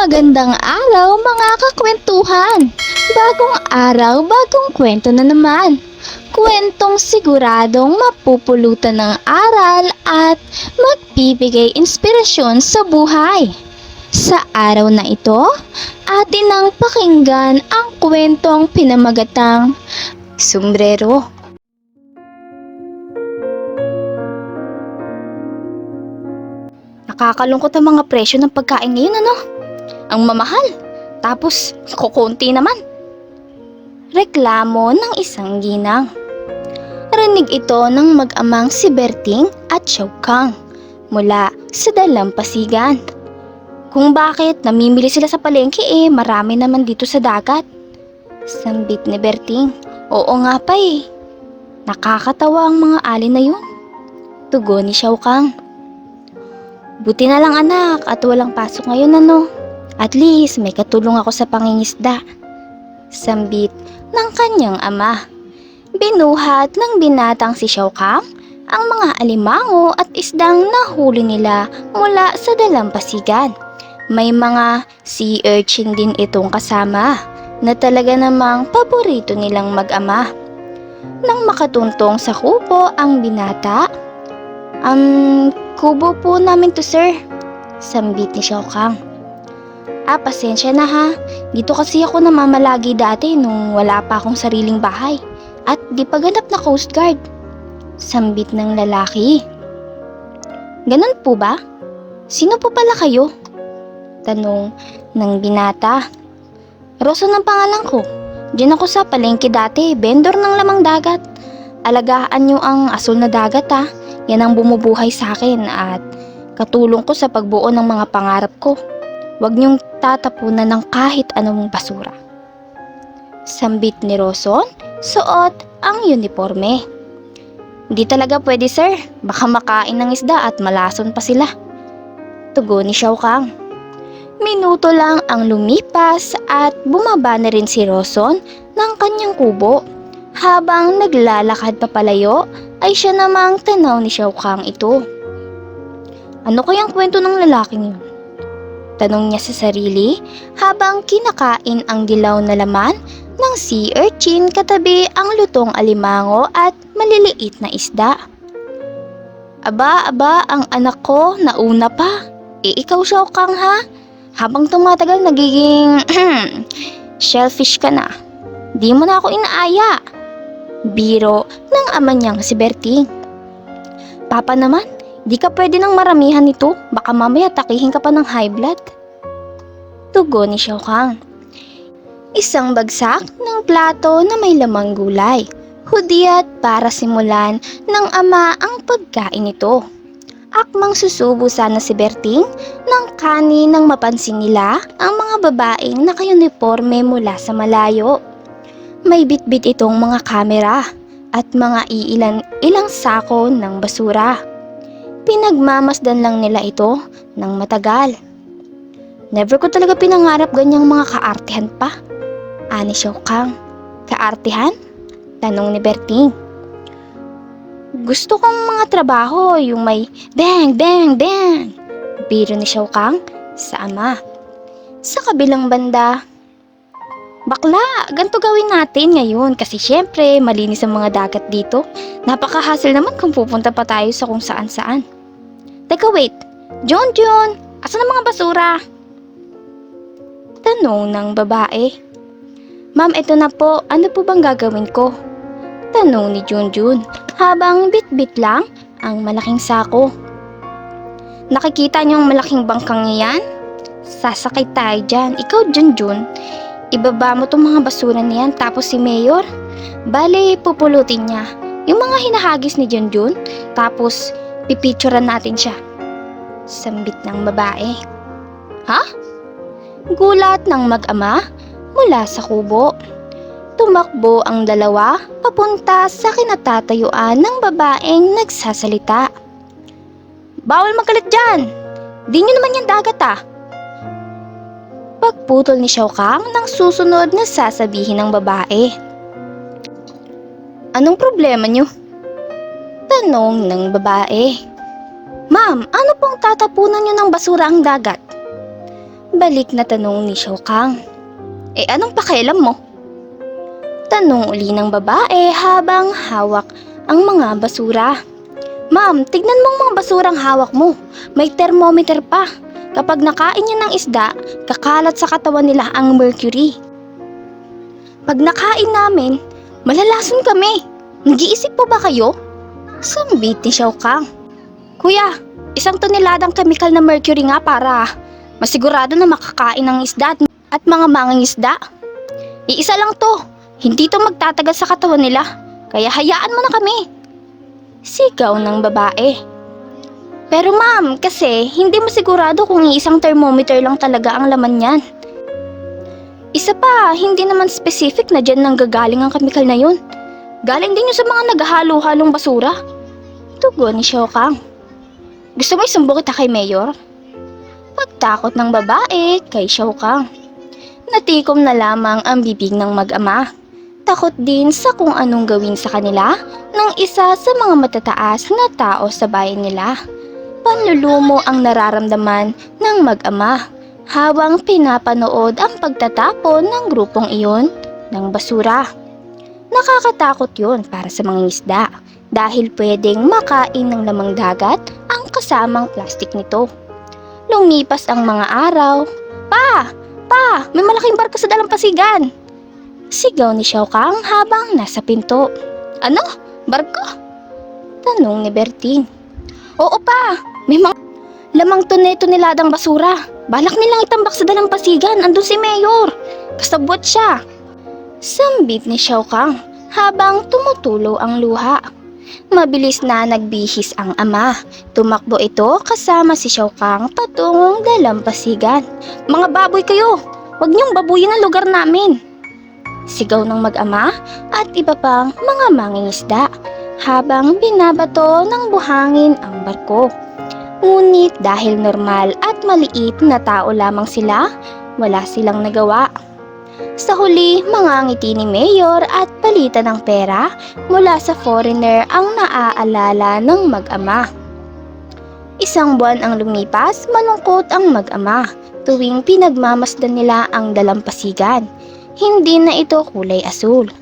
Magandang araw mga kakwentuhan! Bagong araw, bagong kwento na naman. Kwentong siguradong mapupulutan ng aral at magbibigay inspirasyon sa buhay. Sa araw na ito, atin ang pakinggan ang kwentong pinamagatang Sombrero. Nakakalungkot ang mga presyo ng pagkain ngayon ano? Ang mamahal. Tapos, kukunti naman. Reklamo ng isang ginang. Rinig ito ng mag-amang si Berting at Xiaokang mula sa dalampasigan. Kung bakit namimili sila sa palengke eh marami naman dito sa dagat. Sambit ni Berting. Oo nga pa eh. Nakakatawa ang mga alin na yun. Tugon ni Xiaokang. Buti na lang anak at walang pasok ngayon ano. At least may katulong ako sa pangingisda. Sambit ng kanyang ama. Binuhat ng binatang si Xiaokang ang mga alimango at isdang nahuli nila mula sa dalampasigan. May mga sea urchin din itong kasama na talaga namang paborito nilang mag-ama. Nang makatuntong sa kubo ang binata, Um, kubo po namin to sir. Sambit ni Xiaokang. Ah, pasensya na ha. Dito kasi ako namamalagi dati nung wala pa akong sariling bahay. At di pa ganap na Coast Guard. Sambit ng lalaki. Ganun po ba? Sino po pala kayo? Tanong ng binata. Rosa ng pangalan ko. Diyan ako sa palengke dati, vendor ng lamang dagat. Alagaan niyo ang asul na dagat ha. Yan ang bumubuhay sa akin at katulong ko sa pagbuo ng mga pangarap ko. Huwag niyong tatapunan ng kahit anong basura. Sambit ni Roson, suot ang uniforme. Hindi talaga pwede sir, baka makain ng isda at malason pa sila. Tugon ni Xiaokang. Minuto lang ang lumipas at bumaba na rin si Roson ng kanyang kubo. Habang naglalakad papalayo ay siya namang tanaw ni Xiaokang ito. Ano kayang kwento ng lalaking yun? Tanong niya sa sarili habang kinakain ang dilaw na laman ng sea urchin katabi ang lutong alimango at maliliit na isda. Aba, aba, ang anak ko nauna pa. E ikaw Xiaokang ha? Habang tumatagal nagiging shellfish ka na. Di mo na ako inaaya. Biro ng ama niyang si Berting. Papa naman, di ka pwede ng maramihan nito. Baka mamaya takihin ka pa ng high blood. Tugon ni Xiaokang. Isang bagsak ng plato na may lamang gulay. Hudyat para simulan ng ama ang pagkain nito. Akmang susubo sana si Berting ng kanin nang mapansin nila ang mga babaeng naka-uniforme mula sa malayo. May bitbit itong mga kamera at mga iilan ilang sako ng basura. Pinagmamasdan lang nila ito ng matagal. Never ko talaga pinangarap ganyang mga kaartihan pa. Ani Xiaokang. Kaartihan? Tanong ni Berting. Gusto kong mga trabaho yung may bang, bang, bang. Biro ni Xiaokang sa ama. Sa kabilang banda, Bakla, ganito gawin natin ngayon kasi syempre malinis ang mga dagat dito. Napaka-hassle naman kung pupunta pa tayo sa kung saan saan. Teka wait, John John, asan ang mga basura? Tanong ng babae. Ma'am, ito na po, ano po bang gagawin ko? Tanong ni Junjun habang bit-bit lang ang malaking sako. Nakikita niyo ang malaking bangkang iyan? Sasakay tayo dyan. Ikaw, Junjun, Ibaba mo tong mga basura niyan tapos si Mayor, bale pupulutin niya yung mga hinahagis ni Junjun tapos pipicturean natin siya. Sambit ng babae. Ha? Gulat ng mag-ama mula sa kubo. Tumakbo ang dalawa papunta sa kinatatayuan ng babaeng nagsasalita. Bawal magalit dyan! Di nyo naman yan dagat ah! Pagputol ni Xiaokang nang susunod na sasabihin ng babae. Anong problema niyo? Tanong ng babae. Ma'am, ano pong tatapunan niyo ng basura ang dagat? Balik na tanong ni Xiao Kang. Eh anong pakialam mo? Tanong uli ng babae habang hawak ang mga basura. Ma'am, tignan mo ang mga basurang hawak mo. May thermometer pa. Kapag nakain niya ng isda, kakalat sa katawan nila ang mercury. Pag nakain namin, malalason kami. Nag-iisip po ba kayo? Sambit ni Xiao Kang. Kuya, isang toneladang chemical na mercury nga para masigurado na makakain ng isda at- mga mangang isda. Iisa lang to. Hindi to magtatagal sa katawan nila. Kaya hayaan mo na kami. Sigaw ng babae. Pero ma'am, kasi hindi mo sigurado kung isang thermometer lang talaga ang laman niyan. Isa pa, hindi naman specific na dyan nang gagaling ang chemical na yun. Galing din yun sa mga naghahalo-halong basura. Tugon ni Xiao Kang. Gusto mo isumbong kita kay Mayor? Pagtakot ng babae kay Xiao Kang. Natikom na lamang ang bibig ng mag-ama. Takot din sa kung anong gawin sa kanila ng isa sa mga matataas na tao sa bayan nila. Panlulumo ang nararamdaman ng mag-ama habang pinapanood ang pagtatapon ng grupong iyon ng basura. Nakakatakot yun para sa mga isda dahil pwedeng makain ng lamang dagat ang kasamang plastik nito. Lumipas ang mga araw. Pa! Pa! May malaking barko sa dalampasigan! Sigaw ni Xiao Kang habang nasa pinto. Ano? Barko? Tanong ni Berting. Oo pa! May mga lamang tone-toneladang basura. Balak nilang itambak sa dalampasigan. Andun si Mayor. Kasabot siya. Sambit ni Xiao Kang habang tumutulo ang luha. Mabilis na nagbihis ang ama. Tumakbo ito kasama si Xiao Kang patungong dalampasigan. Mga baboy kayo! Huwag niyong babuyin ang lugar namin! Sigaw ng mag-ama at iba pang mga mangingisda habang binabato ng buhangin ang barko. Ngunit dahil normal at maliit na tao lamang sila, wala silang nagawa. Sa huli, mga ngiti ni Mayor at palitan ng pera mula sa foreigner ang naaalala ng mag-ama. Isang buwan ang lumipas, malungkot ang mag-ama tuwing pinagmamasdan nila ang dalampasigan. Hindi na ito kulay asul,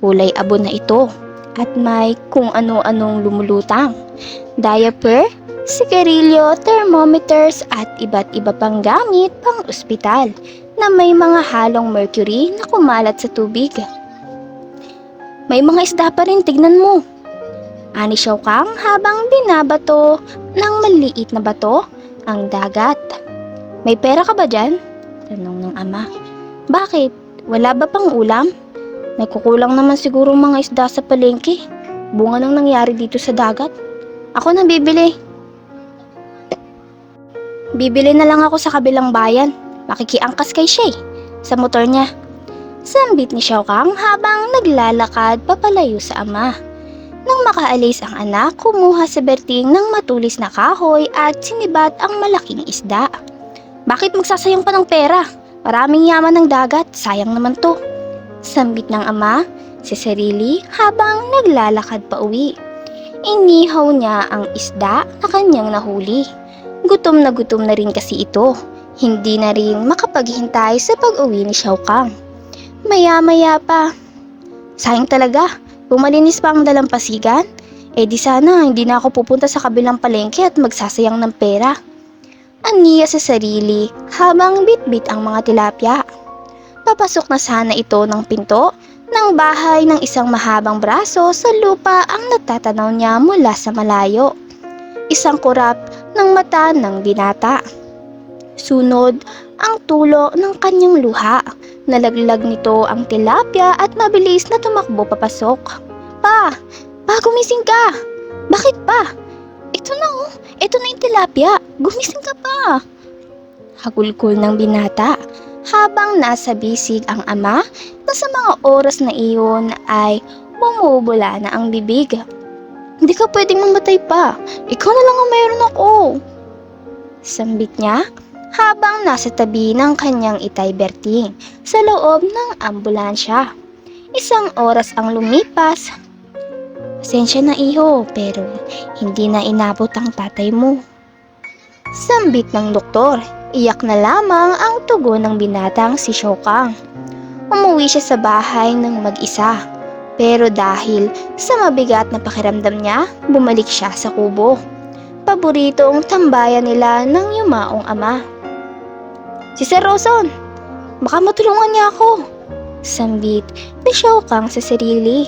kulay abo na ito at may kung ano-anong lumulutang. Diaper, sigarilyo, thermometers at iba't iba pang gamit pang ospital na may mga halong mercury na kumalat sa tubig. May mga isda pa rin, tignan mo. Ani Xiao Kang habang binabato ng maliit na bato ang dagat. May pera ka ba dyan? Tanong ng ama. Bakit? Wala ba pang ulam? Nagkukulang naman siguro mga isda sa palengke. Bunga nang nangyari dito sa dagat. Ako na bibili. Bibili na lang ako sa kabilang bayan. Makikiangkas kay Shay sa motor niya. Sambit ni Xiao Kang habang naglalakad papalayo sa ama. Nang makaalis ang anak, kumuha sa Berting ng matulis na kahoy at sinibat ang malaking isda. Bakit magsasayang pa ng pera? Maraming yaman ng dagat, sayang naman to. Sambit ng ama, si sarili habang naglalakad pa uwi. Inihaw niya ang isda na kanyang nahuli. Gutom na gutom na rin kasi ito. Hindi na rin makapaghintay sa pag-uwi ni Xiao Kang. Maya-maya pa. Sayang talaga, bumalinis pa ang dalampasigan. Eh di sana hindi na ako pupunta sa kabilang palengke at magsasayang ng pera. Aniya sa sarili habang bitbit ang mga tilapia. Papasok na sana ito ng pinto ng bahay ng isang mahabang braso sa lupa ang natatanaw niya mula sa malayo. Isang kurap ng mata ng binata. Sunod ang tulo ng kanyang luha. Nalaglag nito ang tilapia at mabilis na tumakbo papasok. Pa! Pa, gumising ka! Bakit pa? Ito na oh, ito na yung tilapia. Gumising ka pa! Hagulkol ng binata habang nasa bisig ang ama na sa mga oras na iyon ay bumubula na ang bibig. Hindi ka pwedeng mamatay pa. Ikaw na lang ang mayroon ako. Sambit niya habang nasa tabi ng kanyang itay Berting sa loob ng ambulansya. Isang oras ang lumipas. Pasensya na iho, pero hindi na inabot ang tatay mo. Sambit ng doktor, iyak na lamang ang tugon ng binatang si Shokang. Umuwi siya sa bahay ng mag-isa. Pero dahil sa mabigat na pakiramdam niya, bumalik siya sa kubo. Paboritong tambayan nila ng yumaong ama. Si Sir Roson, baka matulungan niya ako. Sambit ni Shokang sa sarili.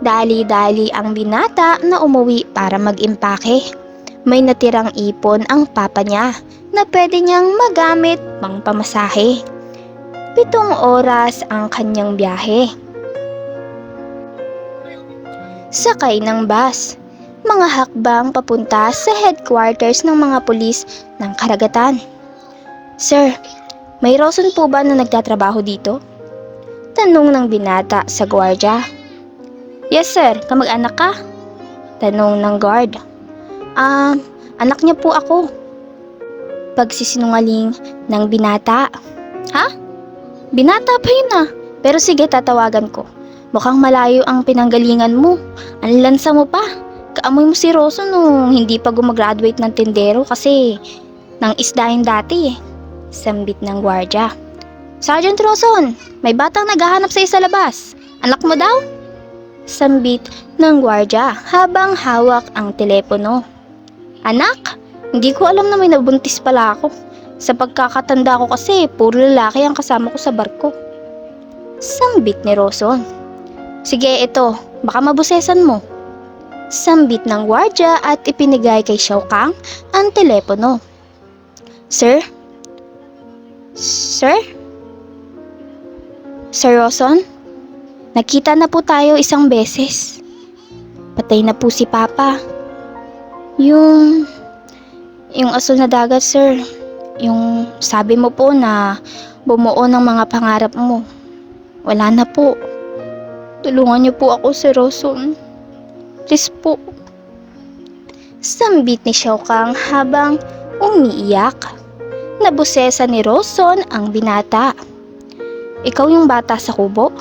Dali-dali ang binata na umuwi para mag-impake. May natirang ipon ang papa niya na pwede niyang magamit pang pamasahe. Pitong oras ang kanyang biyahe. Sakay ng bus. Mga hakbang papunta sa headquarters ng mga pulis ng karagatan. Sir, may Roson po ba na nagtatrabaho dito? Tanong ng binata sa gwardya. Yes sir, kamag-anak ka? Tanong ng guard. Ah, anak niya po ako. Pagsisinungaling ng binata. Ha? Binata pa yun ah. Pero sige, tatawagan ko. Mukhang malayo ang pinanggalingan mo. Ang lansa mo pa. Kaamoy mo si Roso nung hindi pa gumagraduate ng tindero kasi nang isda yun dati eh. Sambit ng gwardya. Sergeant Roson, may batang naghahanap sa isa labas. Anak mo daw? Sambit ng gwardya habang hawak ang telepono. Anak, hindi ko alam na may nabuntis pala ako. Sa pagkakatanda ko kasi, puro lalaki ang kasama ko sa barko. Sambit ni Roson. Sige, ito. Baka mabusesan mo. Sambit ng gwardya at ipinigay kay Xiao Kang ang telepono. Sir? Sir? Sir Roson? Nakita na po tayo isang beses. Patay na po si Papa. Yung... Yung asul na dagat, sir. Yung sabi mo po na bumuo ng mga pangarap mo. Wala na po. Tulungan niyo po ako, Sir Roson. Please po. Sambit ni Xiao Kang habang umiiyak. Nabusesa ni Roson ang binata. Ikaw yung bata sa kubo?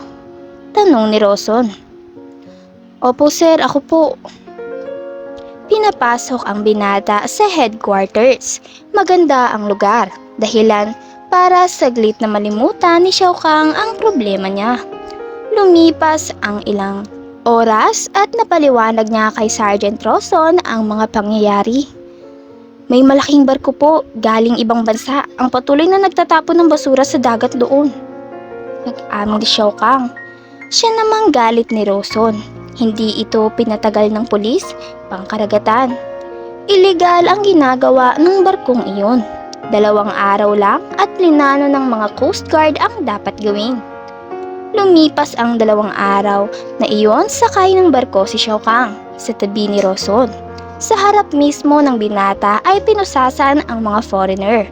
Tanong ni Roson. Opo sir, ako po. Pinapasok ang binata sa headquarters. Maganda ang lugar. Dahilan para saglit na malimutan ni Xiao Kang ang problema niya. Lumipas ang ilang oras at napaliwanag niya kay Sergeant Roson ang mga pangyayari. May malaking barko po galing ibang bansa ang patuloy na nagtatapon ng basura sa dagat doon. Nag-amin si Xiao Kang. Siya namang galit ni Roson. Hindi ito pinatagal ng pulis, pangkaragatan. Ilegal ang ginagawa ng barkong iyon. Dalawang araw lang at linano ng mga Coast Guard ang dapat gawin. Lumipas ang dalawang araw na iyon sakay ng barko si Xiao Kang sa tabi ni Roson. Sa harap mismo ng binata ay pinusasan ang mga foreigner.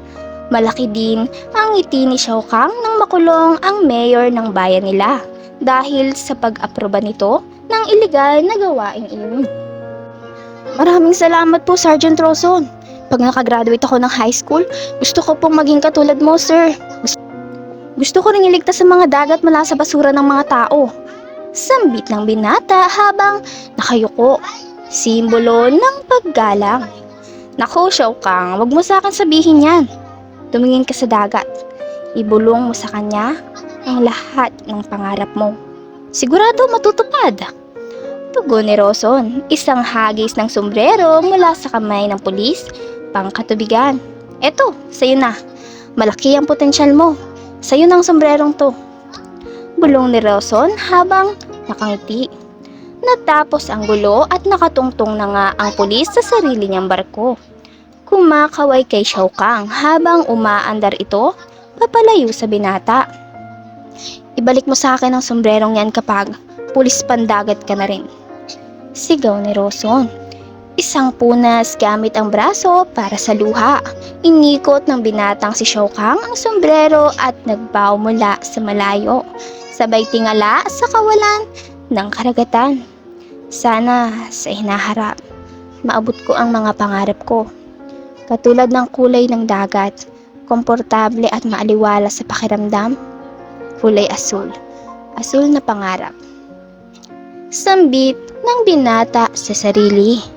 Malaki din ang ngiti ni Xiao Kang nang makulong ang mayor ng bayan nila dahil sa pag-aproba nito ng iligal na gawain iyon. Maraming salamat po, Sergeant Roson. Pag nakagraduate ako ng high school, gusto ko pong maging katulad mo, sir. Gusto, ko ring iligtas sa mga dagat mula sa basura ng mga tao. Sambit ng binata habang nakayuko. Simbolo ng paggalang. Naku, Xiao Kang, wag mo sa akin sabihin yan. Tumingin ka sa dagat. Ibulong mo sa kanya ang lahat ng pangarap mo. Sigurado matutupad. Tugon ni Roson, isang hagis ng sombrero mula sa kamay ng pulis, pangkatubigan. Eto, sa'yo na. Malaki ang potensyal mo. Sa'yo ng sombrerong to. Bulong ni Roson habang nakangiti. Natapos ang gulo at nakatungtong na nga ang pulis sa sarili niyang barko. Kumakaway kay Xiao Kang habang umaandar ito papalayo sa binata. Ibalik mo sa akin ang sombrerong yan kapag pulis pandagat ka na rin. Sigaw ni Roson. Isang punas gamit ang braso para sa luha. Inikot ng binatang si Xiao Kang ang sombrero at nagbaw mula sa malayo. Sabay tingala sa kawalan ng karagatan. Sana sa hinaharap, maabot ko ang mga pangarap ko. Katulad ng kulay ng dagat, komportable at maaliwala sa pakiramdam, kulay asul, asul na pangarap. Sambit ng binata sa sarili.